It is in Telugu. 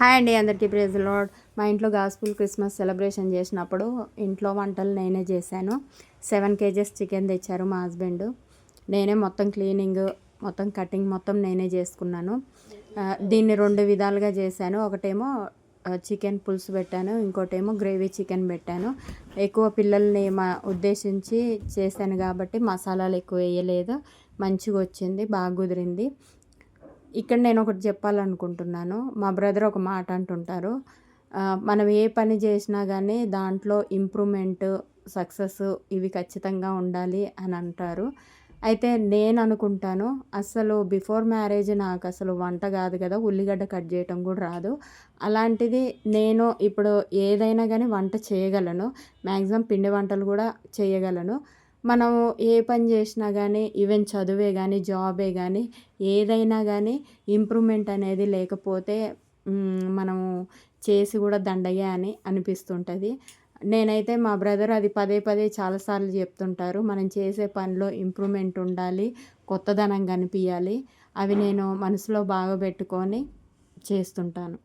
హాయ్ అండి అందరికీ ప్రేజ్ లాడ్ మా ఇంట్లో గాస్పుల్ క్రిస్మస్ సెలబ్రేషన్ చేసినప్పుడు ఇంట్లో వంటలు నేనే చేశాను. సెవెన్ కేజెస్ చికెన్ తెచ్చారు మా హస్బెండ్. నేనే మొత్తం క్లీనింగ్ మొత్తం కటింగ్ మొత్తం నేనే చేసుకున్నాను. దీన్ని రెండు విధాలుగా చేశాను. ఒకటేమో చికెన్ పులుసు పెట్టాను. ఇంకోటేమో గ్రేవీ చికెన్ పెట్టాను. ఎక్కువ పిల్లల్ని మా ఉద్దేశించి చేశాను కాబట్టి మసాలాలు ఎక్కువ వేయలేదు. మంచిగా వచ్చింది బాగా కుదిరింది. ఇక్కడ నేను ఒకటి చెప్పాలనుకుంటున్నాను. మా బ్రదర్ ఒక మాట అంటుంటారు. మనం ఏ పని చేసినా కానీ దాంట్లో ఇంప్రూవ్మెంట్ సక్సెస్ ఇవి ఖచ్చితంగా ఉండాలి అని అంటారు. అయితే నేను అనుకుంటాను అసలు బిఫోర్ మ్యారేజ్ నాకు అసలు వంట కాదు కదా ఉల్లిగడ్డ కట్ చేయటం కూడా రాదు. అలాంటిది నేను ఇప్పుడు ఏదైనా కానీ వంట చేయగలను. మ్యాక్సిమం పిండి వంటలు కూడా చేయగలను. మనం ఏ పని చేసినా కానీ ఈవెన్ చదువే కానీ జాబే కానీ ఏదైనా కానీ ఇంప్రూవ్మెంట్ అనేది లేకపోతే మనము చేసి కూడా దండగే అని అనిపిస్తుంటుంది. నేనైతే మా బ్రదర్ అది పదే పదే చాలాసార్లు చెప్తుంటారు. మనం చేసే పనిలో ఇంప్రూవ్మెంట్ ఉండాలి కొత్తదనం కనిపించాలి అవి నేను మనసులో బాగా పెట్టుకొని చేస్తుంటాను.